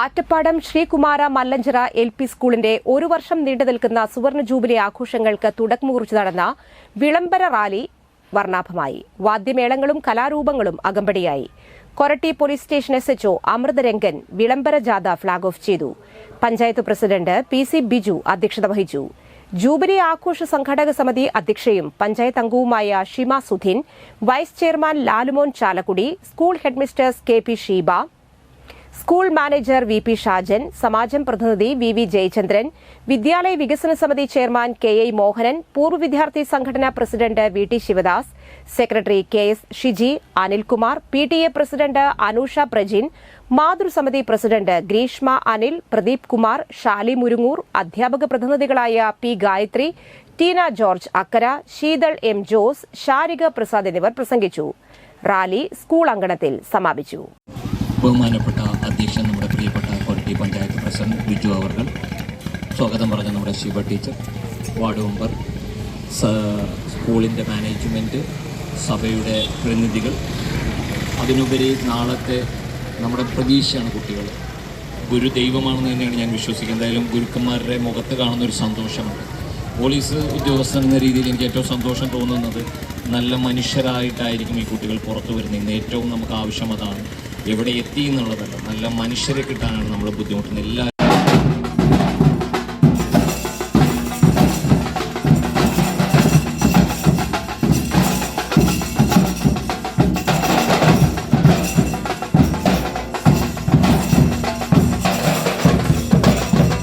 Attappadam Sreekumara Mallanchira L P സ്കൂളിന്റെ ഒരു വർഷം നീണ്ടു നിൽക്കുന്ന സുവർണ ജൂബിലി ആഘോഷങ്ങൾക്ക് തുടക്കം കുറിച്ച് നടന്ന വിളംബര റാലി വർണാഭമായി. വാദ്യമേളങ്ങളും കലാരൂപങ്ങളും അകമ്പടിയായി. Koratty police station S H O Amritharangan വിളംബര ജാഥ ഫ്ളാഗ് ഓഫ് ചെയ്തു. Panchayat president P C Biju അധ്യക്ഷത വഹിച്ചു. ജൂബിലി ആഘോഷ സംഘാടക സമിതി അധ്യക്ഷയും പഞ്ചായത്ത് അംഗവുമായ Shima Sudheen vice chairman Lalumon Chalakudy school headmistress K P Sheeba school manager V P Shajan സമാജം പ്രതിനിധി വി വി ജയചന്ദ്രൻ വിദ്യാലയ വികസന സമിതി ചെയർമാൻ കെ ഐ മോഹനൻ പൂർവ വിദ്യാർത്ഥി സംഘടനാ president V T Sivadas secretary K S Shiji Anilkumar P T A president Anusha Prajin മാതൃസമിതി president Greeshma Anil Pradeep Kumar Shali Murungoor അധ്യാപക പ്രതിനിധികളായ P Gayathri Teena George Akkara Sheethal M Jose Sharika Prasad എന്നിവർ പ്രസംഗിച്ചു. റാലി സ്കൂൾ അങ്കണത്തിൽ സമാപിച്ചു. ബഹുമാനപ്പെട്ട അധ്യക്ഷൻ നമ്മുടെ പ്രിയപ്പെട്ട കൊരട്ടി പഞ്ചായത്ത് പ്രസിഡന്റ് ബിജു അവർകൾ. സ്വാഗതം പറഞ്ഞ നമ്മുടെ ശിവ ടീച്ചർ വാർഡ് മെമ്പർ സ്കൂളിന്റെ മാനേജ്മെന്റ് സഭയുടെ പ്രതിനിധികൾ. അതിനുപരി നാളത്തെ നമ്മുടെ പ്രതീക്ഷയാണ് കുട്ടികൾ ഗുരു ദൈവമാണെന്ന് തന്നെയാണ് ഞാൻ വിശ്വസിക്കുന്നത്. എന്തായാലും ഗുരുക്കന്മാരുടെ മുഖത്ത് കാണുന്ന ഒരു സന്തോഷമുണ്ട്. പോലീസ് ഉദ്യോഗസ്ഥൻ എന്ന രീതിയിൽ എനിക്ക് ഏറ്റവും സന്തോഷം തോന്നുന്നത് നല്ല മനുഷ്യരായിട്ടായിരിക്കും ഈ കുട്ടികൾ പുറത്തു വരുന്നത്. ഏറ്റവും നമുക്ക് ആവശ്യം അതാണ് എവിടെ എത്തി എന്നുള്ളതല്ല. നല്ല മനുഷ്യരെ കിട്ടാനാണ് നമ്മൾ ബുദ്ധിമുട്ടുന്നത്. എല്ലാ